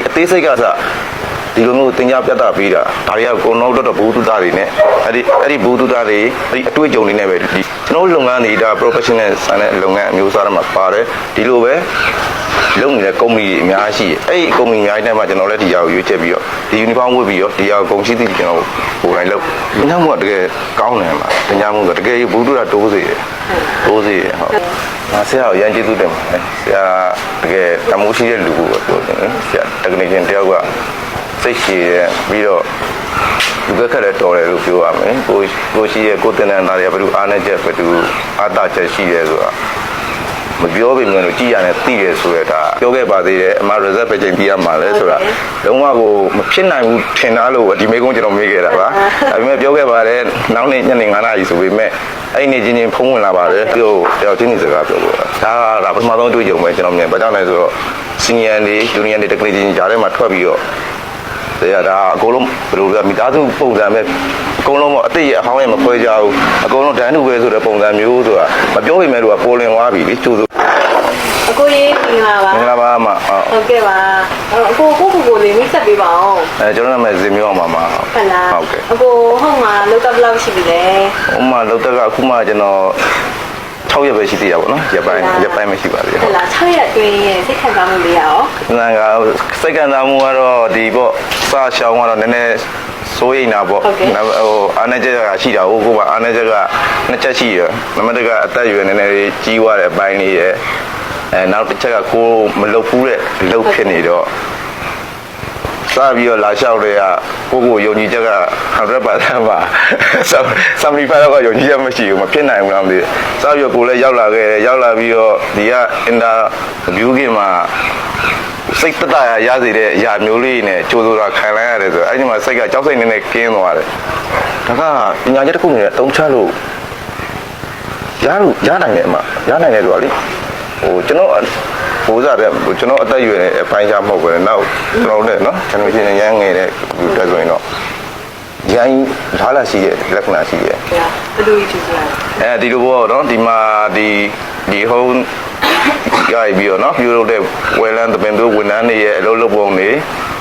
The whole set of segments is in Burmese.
ဒီအသေးစိတ်ကစဒီလိုမျိုးတင် जा ပြတ်တာပေးတာဒါတွေကကိုနောက်တော့ဘူးတုသားတွေနဲ့အဲ့ဒီအဲ့ဒီဘူးတုသားတွေအဲ့ဒီအတွေ့အကြုံတွေနဲ့ပဲဒီကျွန်တော်တို့လုပ်ငန်းတွေဒါ professional ဆန်တဲ့လုပ်ငန်းအမျိုးအစားတွေမှာပါတယ်ဒီလိုပဲ လုပ်နေတဲ့ကုမ္ပဏီတွေအများကြီးရှိတယ်အဲ့ဒီကုမ္ပဏီအများကြီးထဲမှာကျွန်တော်လည်းဒီဟာကိုရွေးချယ်ပြီးတော့ဒီ uniform ဝတ်ပြီးတော့ဒီဟာကိုဂုံရှိသည့်ကျွန်တော်ပို့တိုင်းလုပ်ညှောင်းမှုကတကယ်ကောင်းတယ်မှာတင် जा မှုကတကယ်ဘူးတုတာတိုးစေတယ်တိုးစေတယ်ဟုတ်။ငါဆရာကိုရန်ကျေးဇူးတင်ပါတယ်။ဆရာတကယ်တမိုးရှိတဲ့လူကိုပြောတယ်နော်။ဆရာတက္ကနီရှင်တယောက်ကစိတ်ရှိရဲ့ပြီးတော့လူကခက်လည်းတော်တယ်လို့ပြောရမယ်။ကိုကိုရှိရဲ့ကိုတင်တဲ့သားတွေကဘယ်လိုအားနဲ့ချက်ဘယ်လိုအားတာချက်ရှိရဲဆိုတာ မပြောပေမဲ့လို့ကြည်ရတယ်သိတယ်ဆိုရတာပြောခဲ့ပါသေးတယ်အမ reserve ပဲချိန်ပြရမှာလဲဆိုတာလုံးဝကိုမဖြစ်နိုင်ဘူးထင်တာလို့ဒီမေကုန်းကျွန်တော်မေးခဲ့တာပါဒါပေမဲ့ပြောခဲ့ပါတယ်နောက်နေ့ညနေ9နာရီဆိုပေမဲ့အဲ့ဒီနေ့ချင်းချင်းဖုံးဝင်လာပါတယ်ပြောတယောက်ချင်းစီစကားပြောလို့ဒါကဒါပထမဆုံးတွေ့ကြုံပဲကျွန်တော်မြင်ဘာကြောင့်လဲဆိုတော့ senior တွေ junior တွေ technical ကြားထဲမှာထွက်ပြီးတော့တရားဒါအကုန်လုံးဘယ်လိုလဲမိသားစုပုံစံပဲ အကုန်လုံးပေါ့အတိတ်ရအဟောင်းရမခွဲကြဘူးအကုန်လုံးတန်းတူပဲဆိုတဲ့ပုံစံမျိုးဆိုတာမပြောပေမဲ့လို့ပေါ်လင်သွားပြီလေကျိုးစုအကိုရေးမင်္ဂလာပါမင်္ဂလာပါအမဟုတ်ဟုတ်ကဲ့ပါအကိုကိုကိုကိုလေးမိတ်ဆက်ပေးပါအောင်အဲကျွန်တော်နာမည်ဇင်မျိုးအောင်ပါမဟုတ်လားဟုတ်ကဲ့အကိုဟုတ်မှာလောက်ကဘယ်လောက်ရှိပြီလဲဥမာလောက်တက်ကအခုမှကျွန်တော်6ရက်ပဲရှိသေးတာပေါ့နော်ရက်ပိုင်းရက်ပိုင်းမရှိပါသေးဟုတ်လား6ရက်အတွင်းရဲ့စိတ်ခံစားမှုလေးရအောင်ဘူးငါကစိတ်ကံစားမှုကတော့ဒီပေါ့စရှောင်းကတော့နည်းနည်း စိုးရိမ်တာပေါ့ဟိုအာနေချက်ကရှိတာဟိုကအာနေချက်ကနှစ်ချက်ရှိရနံပါတ်တစ်ကအသက်အရွယ်နည်းနည်းလေးကြီးသွားတဲ့အပိုင်းလေးရယ်အဲနောက်တစ်ချက်ကကိုမလုတ်ဘူးတဲ့လုတ်ဖြစ်နေတော့စပြီးတော့လာလျှောက်တွေကကိုကိုယုံကြည်ချက်က100%ပါ75တော့ကယုံကြည်ချက်မရှိဘူးမဖြစ်နိုင်ဘူးလားမသိဘူးစပြီးတော့ကိုလည်းရောက်လာခဲ့တယ်ရောက်လာပြီးတော့ဒီကအင်တာဗျူးကင်မှာ စိတ်သက်သာရရစေတဲ့အရာမျိုးလေးနဲ့ကြိုးစိုးတာခံလိုက်ရတယ်ဆိုတော့အဲ့ဒီမှာစိတ်ကကြောက်စိတ်နေနဲ့ကင်းသွားတယ်ဒါကပညာချက်တစ်ခုနဲ့အသုံးချလို့ရလို့ရနိုင်တယ်အမရနိုင်တယ်ဆိုတာလေဟိုကျွန်တော်ဘိုးစားတဲ့ကျွန်တော်အသက်အရွယ်နဲ့အပိုင်းခြားမဟုတ်ဘူးလေနောက်ကျွန်တော်လည်းနော်ကျွန်တော်ရှင်ရမ်းငယ်တဲ့တက်ဆိုရင်တော့ရိုင်းထားလာရှိရဲ့လက္ခဏာရှိရဲ့ဘယ်လိုကြီးကြည့်ကြလဲအဲဒီလိုပေါ့နော်ဒီမှာဒီဒီဟုံး ရိုက်ပြီးတော့နော်ပြိုလို့တဲ့ဝယ်လန်းတပင်တို့ဝန်ထမ်းတွေရဲ့အလုပ်လုပ်ပုံတွေ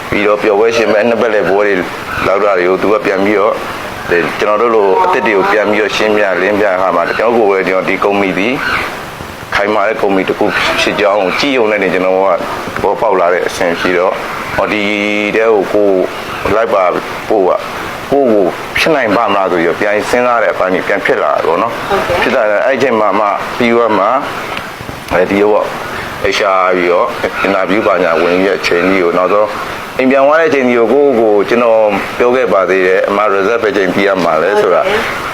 ပြီးတော့ပျော်ပွဲရှင်မဲ့နှစ်ပတ်လက်ပွဲတွေလောက်တာတွေကိုသူကပြန်ပြီးတော့ဒီကျွန်တော်တို့လိုအစ်စ်တွေကိုပြန်ပြီးတော့ရှင်းပြလင်းပြခါမှာကျွန်တော်ကိုယ်ပဲကျွန်တော်ဒီကုမ္ပဏီဒီခိုင်မာတဲ့ကုမ္ပဏီတစ်ခုဖြစ်ကြောင်းကြည့်ရုံနဲ့နေကျွန်တော်ကဘောပေါက်လာတဲ့အဆင်ရှိတော့ဟောဒီတဲ့ကိုကိုလိုက်ပါပို့ကကိုကိုဖြစ်နိုင်ပါမလားဆိုပြီးတော့ပြန်စဉ်းစားတဲ့အပိုင်းကြီးပြန်ဖြစ်လာတယ်ပေါ့နော်ဖြစ်တာလည်းအဲ့ဒီအချိန်မှာမှပြီးတော့မှ အဲဒီရောပေါ့ HR ပြီးတော့ interview ပါညာဝင်ရဲ့အချိန်ကြီးကိုနောက်ဆုံးအိမ်ပြန်သွားတဲ့အချိန်ကြီးကိုကိုယ့်ကိုယ်ကျွန်တော်ပြောခဲ့ပါသေးတယ်အမ reserve ပဲချိန်ပြရမှာလဲဆိုတာ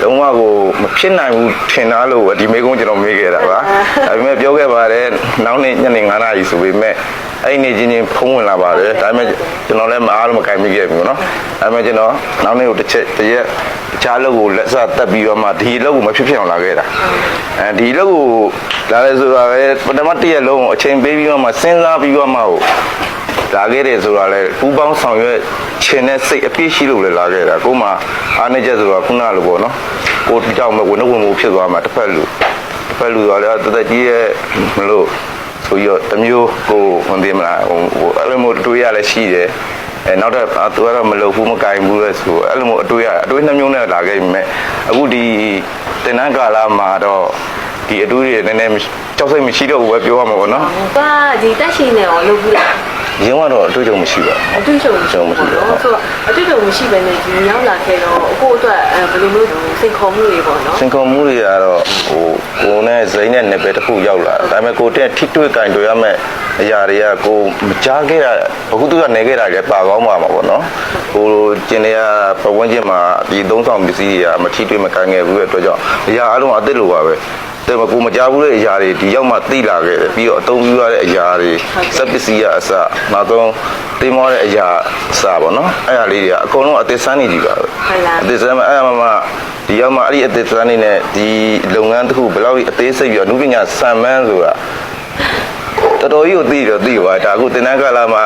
လုံးဝကိုမဖြစ်နိုင်ဘူးထင်သားလို့ဒီမေကုန်းကျွန်တော်မေးခဲ့တာပါဒါပေမဲ့ပြောခဲ့ပါတယ်နောက်နေ့ညနေ9:00နာရီဆိုပေမဲ့အဲ့ဒီနေ့ချင်းချင်းဖုံးဝင်လာပါတယ်ဒါပေမဲ့ကျွန်တော်လည်းမအားလို့မကင်မိခဲ့ဘူးเนาะဒါပေမဲ့ကျွန်တော်နောက်နေ့ကိုတစ်ချက်တစ်ရက် တ ခြားလုပ်ကိုလက်စတက်ပြီးတော့မှဒီလုပ်ကိုမဖြစ်ဖြစ်အောင်လာခဲ့တာအဲဒီလုပ်ကိုလာလဲဆိုတာပဲပထမတစ်ရက်လုံးကိုအချိန်ပေးပြီးတော့မှစဉ်းစားပြီးတော့မှဟိုလာခဲ့တယ်ဆိုတာလဲပူပေါင်းဆောင်ရွက်ခြင်းနဲ့စိတ်အပြည့်ရှိလို့လဲလာခဲ့တာကို့မှာအားနေချက်ဆိုတာခုနလိုပေါ့နော်ကိုကြောက်မဲ့ဝင်ဝင်မှုဖြစ်သွားမှာတစ်ဖက်လူတစ်ဖက်လူဆိုတော့တသက်ကြီးရဲ့မလို့ဆိုရတမျိုးကိုဝန်သေးမလားဟိုအဲ့လိုမျိုးတွေးရလဲရှိတယ် အဲနောက်တော့အာသူကတော့မလုပ်ဘူးမကင်ဘူးလဲဆိုအဲ့လိုမျိုးအတွေးရအတွေးနှမျိုးနဲ့လာခဲ့ပြီမဲ့အခုဒီတင်နန်းကာလာမှာတော့ဒီအတွေးတွေနည်းနည်းကြောက်စိတ်မရှိတော့ဘူးပဲပြောရမှာပေါ့နော်ကဒီတက်ရှိနေအောင်လုပ်ဘူးလား ရင်းကတော့အတွေးကြုံမရှိပါအတွေ့အကြုံမရှိဘူးပေါ့နော်ဆိုတော့အတွေ့အကြုံမရှိဘဲနဲ့ဒီရောက်လာခဲ့တော့အကိုအတွက်ဘယ်လိုမျိုးစိတ်ခေါ်မှုတွေပေါ့နော်ဘူးစင်ကုန်မှုတွေကတော့ဟိုကိုနဲ့ဇိမ်းနဲ့နယ်ပယ်တစ်ခုရောက်လာဒါပေမဲ့ကိုတဲ့ထိတွေ့ကင်တွေ့ရမဲ့အရာတွေကကိုမကြားခဲ့တာအခုသူကနေခဲ့တာလည်းပါကောင်းပါမှာပေါ့နော်ကိုကျင်တွေကပဝန်းကျင်မှာဒီသုံးဆောင်ပစ္စည်းတွေကမထိတွေ့မကင်ခဲ့ဘူးတဲ့အတွက်ကြောင့်အရာအလုံးအသစ်လိုပါပဲ တဲ့မကူမကြဘူးတဲ့အရာတွေဒီရောက်မှသိလာခဲ့တယ်ပြီးတော့အသုံးပြုရတဲ့အရာတွေစက်ပစ္စည်းရအစနောက်တော့တင်မောတဲ့အရာအစပေါ့နော်အဲ့ဒါလေးတွေကအကုန်လုံးအသစ်စမ်းနေကြပါပဲအသစ်စမ်းမှအဲ့ဒါမှမှဒီရောက်မှအဲ့ဒီအသစ်စမ်းနေနဲ့ဒီလုပ်ငန်းတစ်ခုဘယ်လောက်အသေးစိတ်ပြီးတော့အမှုပညာစံမန်းဆိုတာတော်တော်ကြီးကိုသိတော့သိပါဒါအခုတင်တန်းကလာမှာ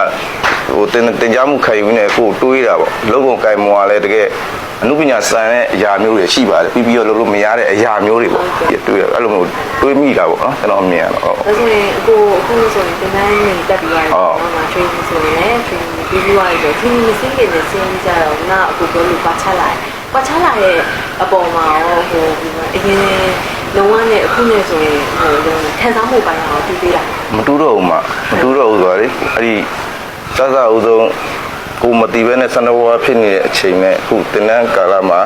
ဟိုတင်တင်ကြမှုခံယူနေကိုတွေးတာပေါ့လုံးဝကင်မော်ကလည်းတကယ်အမှုပညာစံတဲ့အရာမျိုးတွေရှိပါတယ်ပြီးပြီးတော့လုပ်လို့မရတဲ့အရာမျိုးတွေပေါ့တွေးအဲ့လိုမျိုးတွေးမိတာပေါ့နော်ကျွန်တော်မြင်ရတော့ဒါဆိုရင်အကိုအခုဆိုရင်တင်တန်းနေတက်ပြီးသွားတယ်ပေါ့နော် training ဆိုရင်လည်း training ပြီးပြီးသွားပြီဆိုခင်မစင်းခင်နဲ့စင်းကြတော့ငါအခုပြောလို့ပါချလာတယ်ပါချလာတဲ့အပေါ်မှာရောဟိုဒီမှာအရင်လုံးဝနဲ့အခုနဲ့ဆိုရင်ဟိုခံစားမှုပိုင်းအောင်ပြီးသေးတာမတူတော့ဘူးမမတူတော့ဘူးဆိုတာလေအဲ့ဒီ စစအုပ်ဆုံးကိုမတီးပဲနဲ့ဆန္ဒဝါဖြစ်နေတဲ့အချိန်နဲ့အခုတင်နန်းကာလမှာ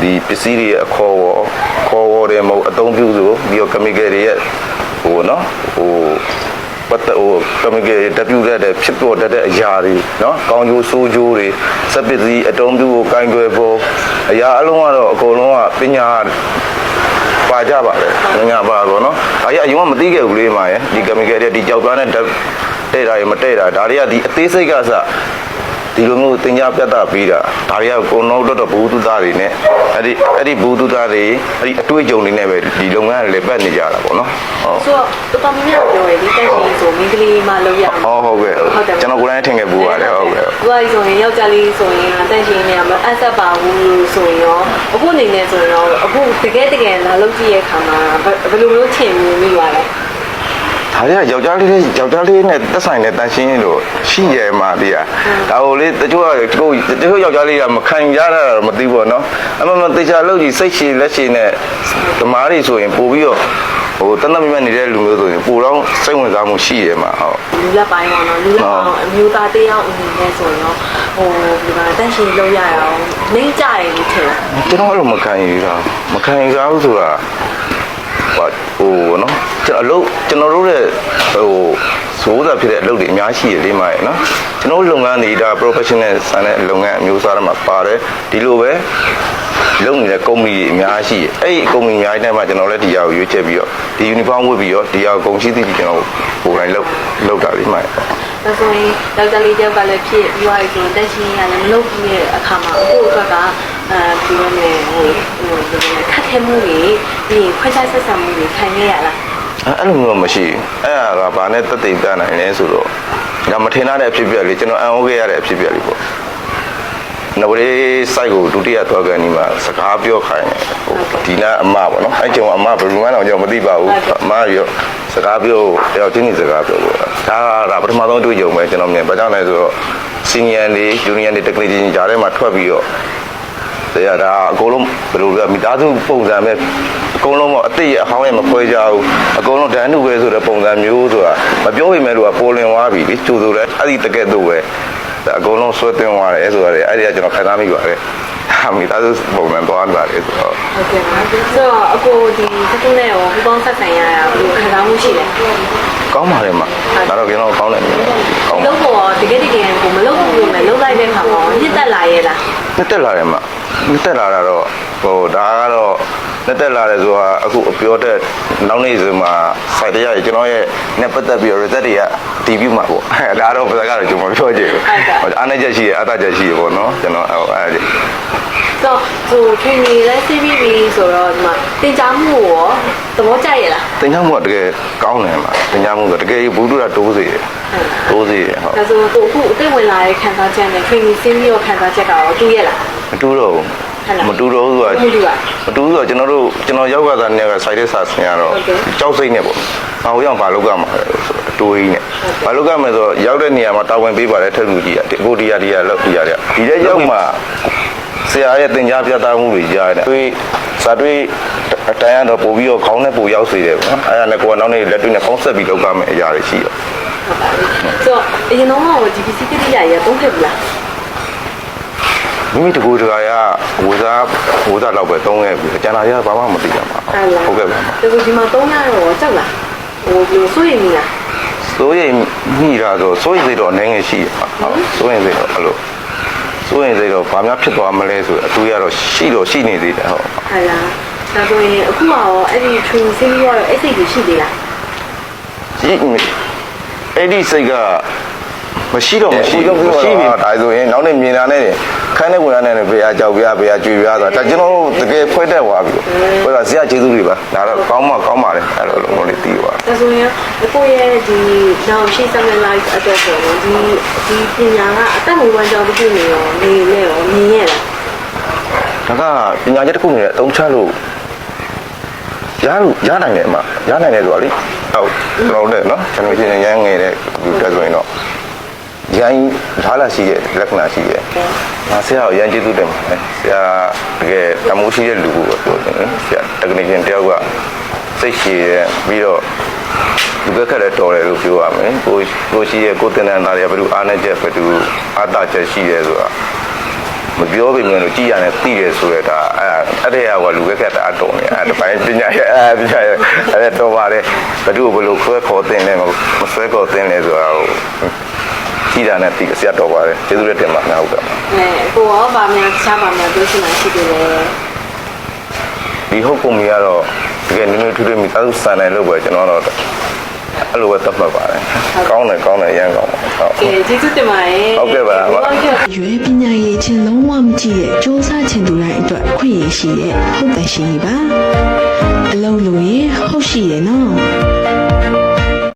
ဒီပစ္စည်းတွေရဲ့အခေါ်ဝေါ်ခေါ်ဝေါ်တယ်မဟုတ်အသုံးပြုဆိုပြီးတော့ chemical တွေရဲ့ဟိုနော်ဟိုပတ်သက်ဟို chemical တွေတက်ပြူတတ်တဲ့ဖြစ်ပေါ်တတ်တဲ့အရာတွေနော်ကောင်းကျိုးဆိုးကျိုးတွေစက်ပစ္စည်းအတုံးပြုကိုကင်တွယ်ဖို့အရာအလုံးကတော့အကုန်လုံးကပညာပါကြပါလေငါပါတော့နော်။အားရအရင်ကမသိခဲ့ဘူးလေးမှာရယ်ဒီ chemical တွေဒီကြောက်သားနဲ့ တက်တဲ့တာရမတဲ့တာဒါတွေကဒီအသေးစိတ်ကစဒီလိုမျိုးတင် जा ပြတ်တာပြီးတာဒါတွေကကိုယ်တော့တော့ဘူးတုသားတွေနဲ့အဲ့ဒီအဲ့ဒီဘူးတုသားတွေအဲ့ဒီအတွေ့အကြုံတွေနဲ့ပဲဒီလုပ်ငန်းတွေလည်းပတ်နေကြတာပေါ့နော်ဟုတ်ဆိုတော့တော်တော်များများပြောရည်ဒီတိုက်ရှင်ဆိုမိန်းကလေးမှလောက်ရမှာဟောဟုတ်ကဲ့ကျွန်တော်ကိုယ်တိုင်ထင်ခဲ့ဘူးပါတယ်ဟုတ်ကဲ့သူကဆိုရင်ယောက်ျားလေးဆိုရင်တိုက်ရှင်နေရမှာအဆက်ပါဘူးလို့ဆိုရင်ရောအခုအနေနဲ့ဆိုရင်ရောအခုတကယ်တကယ်လာလုပ်ကြည့်ရဲ့ခါမှာဘယ်လိုမျိုးထင်မြင်မိပါလဲ ဒါတွေကယောက်ျားလေးတွေယောက်ျားလေးနဲ့သက်ဆိုင်တဲ့တန်ရှင်းလို့ရှိရမှာတရားဒါကိုလေတချို့ကကိုတချို့ယောက်ျားလေးကမခံရတာတော့မသိဘူးเนาะအမှန်မှန်တေချာလို့ကြီးစိတ်ရှည်လက်ရှည်နဲ့ဓမားတွေဆိုရင်ပို့ပြီးတော့ဟိုတနတ်မြတ်နေတဲ့လူမျိုးဆိုရင်ပိုတော့စိတ်ဝင်စားမှုရှိရမှာဟုတ် လူလက်ပိုင်းပေါ့နော်လူလက်ပိုင်းအမျိုးသားတယောက်အနေနဲ့ဆိုရင်ရောဟိုဒီမှာတိုက်ရှင်လောက်ရအောင်နှိမ့်ကြရလို့ထင်လား ကျွန်တော်အဲ့လိုမခံရတာမခံရဘူးဆိုတာ ဟိုဟိုနော်ကျွန်တော်အလုပ်ကျွန်တော်တို့ရဲ့ဟိုစိုးစားဖြစ်တဲ့အလုပ်တွေအများကြီးရလေးမှာရယ်နော်ကျွန်တော်တို့လုပ်ငန်းတွေဒါ professional ဆန်တဲ့လုပ်ငန်းအမျိုးအစားတွေမှာပါတယ်ဒီလိုပဲလုပ်နေတဲ့ကုမ္ပဏီတွေအများကြီးအဲ့ဒီကုမ္ပဏီအများကြီးနဲ့မှကျွန်တော်လည်းဒီဟာကိုရွေးချက်ပြီးတော့ဒီ uniform ဝတ်ပြီးတော့ဒီဟာကိုဂုံရှိသည့်ကျွန်တော်ပုံတိုင်းလုပ်လုပ်တာလေးမှာရယ်ဒါဆိုရင်ဒေါက်တာလေးတယောက်ကလည်းဖြစ်ပြီးသွားပြီဆိုရင်တက်ရှင်ရလည်းမလုပ်ပြီးတဲ့အခါမှာအခုအတွက်က အဲဒီလိုနဲ့ဟိုဟိုဒီလိုခက်ခဲမှုတွေပြီးခွဲခြားဆက်ဆံမှုတွေခံခဲ့ရလားအဲ့အဲ့လိုမျိုးမရှိဘူးအဲ့ဒါကဘာနဲ့တက်သိမ့်ပြနိုင်လဲဆိုတော့ဒါမထင်တဲ့အဖြစ်အပျက်လေးကျွန်တော်အံ့ဩခဲ့ရတဲ့အဖြစ်အပျက်လေးပေါ့နဝရေ site ကိုဒုတိယသွားကန်ဒီမှာစကားပြောခိုင်းတယ်ဟိုဒီနာအမပေါ့နော်အဲ့ကျုံအမဘယ်လိုမှတော့ကျွန်တော်မသိပါဘူးအမရောစကားပြောတယောက်ချင်းစီစကားပြောလို့ဒါကဒါပထမဆုံးတွေ့ကြုံပဲကျွန်တော်မြင်ဘာကြောင့်လဲဆိုတော့ senior တွေ junior တွေ technician ကြားထဲမှာထွက်ပြီးတော့ တရားဒါအကုန်လုံးဘယ်လိုလဲမိသားစုပုံစံပဲအကုန်လုံးပေါ့အတိတ်အဟောင်းရဲ့မခွဲကြဘူးအကုန်လုံးဒန်းနုပဲဆိုတဲ့ပုံစံမျိုးဆိုတာမပြောပေမဲ့လို့ကပေါ်လင်သွားပြီလေကျိုးဆိုလဲအဲ့ဒီတကက်တော့ပဲဒါအကုန်လုံးဆွဲသွင်းသွားတယ်ဆိုတော့အဲ့ဒီကကျွန်တော်ခံစားမိပါတယ်ဟာမိသားစုပုံစံသွားတာလေဆိုတော့ဟုတ်ကဲ့ပါဆိုတော့အခုဒီစကူနဲ့ရောပူပေါင်းဆက်ဆံရတာဘယ်လိုခံစားမှုရှိလဲကောင်းပါလေမဒါတော့ကျွန်တော်ကောင်းတယ်မြင်တယ်ကောင်းပါလုံးပေါ်တကယ်တကယ်ကိုမလုပ်ဘူးလို့မယ်လုပ်လိုက်တဲ့ခါမှာညစ်တက်လာရဲ့လားနှစ်တက်လာတယ်မ နှစ်တက်လာတာတော့ဟိုဒါကတော့နှစ်တက်လာတယ်ဆိုတာအခုအပြောတဲ့နောက်နေ့ဆိုမှစိုက်တရားကျွန်တော်ရဲ့နဲ့ပတ်သက်ပြီးတော့ result တွေကတီးပြီးမှာပေါ့အဲဒါတော့ဘယ်ကတော့ကျွန်တော်ပြောချင်ဘူးအားနေချက်ရှိတယ်အတချက်ရှိတယ်ပေါ့နော်ကျွန်တော်အဲ့အဲ့ဒီဆိုတော့ဟို training လဲ CVB ဆိုတော့ဒီမှာတင်ကြားမှုရောသဘောကျရဲ့လားတင်ကြမှုကတကယ်ကောင်းတယ်မှာတင်ကြမှုကတကယ်ဘူးတူတာတိုးစေတယ်တိုးစေတယ်ဟုတ်ဒါဆိုတော့အခုအသိဝင်လာတဲ့ခံစားချက်နဲ့ training ဆင်းပြီးတော့ခံစားချက်ကတော့တူရဲ့လား မတူတော့ဘူးမတူတော့ဘူးဆိုတာမတူဘူးဆိုတော့ကျွန်တော်တို့ကျွန်တော်ရောက်လာတဲ့နေ့က site စာဆင်ရတော့ကြောက်စိတ်နဲ့ပေါ့ငါဟိုရောက်ဘာလုပ်ကြမှာလဲဆိုတော့တိုးကြီးနဲ့ဘာလုပ်ကြမလဲဆိုတော့ရောက်တဲ့နေရာမှာတာဝန်ပေးပါတယ်ထက်လူကြီးကအခုဒီရဒီရလောက်ဒီရတဲ့ဒီတဲ့ရောက်မှာဆရာရဲ့တင် जा ပြသမှုတွေကြားတယ်တွေးစာတွေးအတန်းရတော့ပို့ပြီးတော့ခေါင်းနဲ့ပို့ရောက်စေတယ်ပေါ့အဲ့ဒါနဲ့ကိုကနောက်နေ့လက်တွေ့နဲ့ပေါင်းဆက်ပြီးလုပ်ကြမယ်အရာတွေရှိတယ်ဟုတ်ပါပြီဆိုတော့အရင်တော့က GPC ကိရိယာကြီးသုံးခဲ့ဘူးလား မိမိတကူတကာရဝဇာဝဇာလောက်ပဲသုံးခဲ့ပြီကျန်တာရဘာမှမသိကြပါဘူးဟုတ်ကဲ့ပါဒါဆိုဒီမှာသုံးရတော့ကြောက်လားဟိုဘယ်လိုစိုးရိမ်နေလားစိုးရိမ်မိတာဆိုစိုးရိမ်စိတ်တော့အနေငယ်ရှိရပါဟုတ်စိုးရိမ်စိတ်တော့အဲ့လိုစိုးရိမ်စိတ်တော့ဘာများဖြစ်သွားမလဲဆိုအတူရတော့ရှိတော့ရှိနေသေးတယ်ဟုတ်ဟာလားဒါဆိုရင်အခုမှရောအဲ့ဒီ training ဆင်းပြီးတော့အဲ့စိတ်ကြီးရှိသေးလားရှိအဲ့ဒီစိတ်က မရှိတော့မရှိဘူးမရှိပြီဒါဆိုရင်နောက်နေ့မြင်တာနဲ့ခန်းနဲ့ဝင်ရတဲ့ဘေးအကြောက်ပြဘေးအကြွေပြဆိုတာဒါကျွန်တော်တို့တကယ်ဖွဲတက်သွားပြီဘယ်ကဆရာကျေးဇူးတွေပါဒါတော့ကောင်းမှကောင်းပါလေအဲ့လိုလိုလေးတီးပါဒါဆိုရင်အခုရဲ့ဒီနောက်ရှိစမ်းလိုက်အတွက်ဆိုရင်ဒီဒီပညာကအသက်မွေးဝမ်းကြောင်းတစ်ခုနေရောနေနေရောမြင်ရလားဒါကပညာချက်တစ်ခုနဲ့အသုံးချလို့ရလို့ရနိုင်တယ်အမရနိုင်တယ်ဆိုတာလေဟုတ်ကျွန်တော်တို့လည်းနော်ကျွန်တော်ချင်းရမ်းငယ်တဲ့လူတက်ဆိုရင်တော့ ရိုင်းထားလာရှိတဲ့လက္ခဏာရှိရဲ့။ငါဆရာကိုရမ်းကျေးဇူးတင်ပါတယ်။ဆရာတကယ်တမိုးရှိတဲ့လူကိုပြောတယ်နော်။ဆရာတကယ်ချင်းတယောက်ကစိတ်ရှိရဲ့ပြီးတော့လူကခက်လည်းတော်တယ်လို့ပြောရမယ်။ကိုကိုရှိရဲ့ကိုတင်တဲ့သားတွေကဘယ်လိုအားနဲ့ချက်ဘယ်လိုအားတာချက်ရှိရဲဆိုတာမပြောပေမဲ့လို့ကြည်ရနဲ့သိတယ်ဆိုရတာအဲ့အဲ့တဲ့ကလူကခက်တာအတော်နေအဲ့ဒီပိုင်းပညာရဲ့အဲ့ပညာရဲ့အဲ့တော်ပါတယ်ဘယ်သူဘယ်လိုခွဲခေါ်တင်လဲမဆွဲခေါ်တင်လဲဆိုတာကို ကြည်ရနဲ့သိဆရာတော်ပါတယ်ကျေးဇူးတင်ပါတယ်ဟုတ်ကဲ့အဲကိုရောဗာများတခြားဗာများပြောချင်တာရှိသေးတယ်ဒီဟုတ်ကုမ္ပဏီကတော့တကယ်နည်းနည်းထူးထူးမိသားစုစံနိုင်လို့ပဲကျွန်တော်တော့အဲ့လိုပဲသတ်မှတ်ပါတယ်ကောင်းတယ်ကောင်းတယ်အရင်ကောင်းပါဟုတ်ကဲကျေးဇူးတင်ပါတယ်ဟုတ်ကဲ့ပါဟုတ်ကဲ့ရွယ်ပညာရေးချင်းလုံးဝမကြည့်ရဲ့စ조사ချင်သူတိုင်းအတွက်ခွင့်ရရှိရဲ့ဟုတ်တယ်ရှိပါအလုံးလို့ရဟုတ်ရှိရဲ့နော်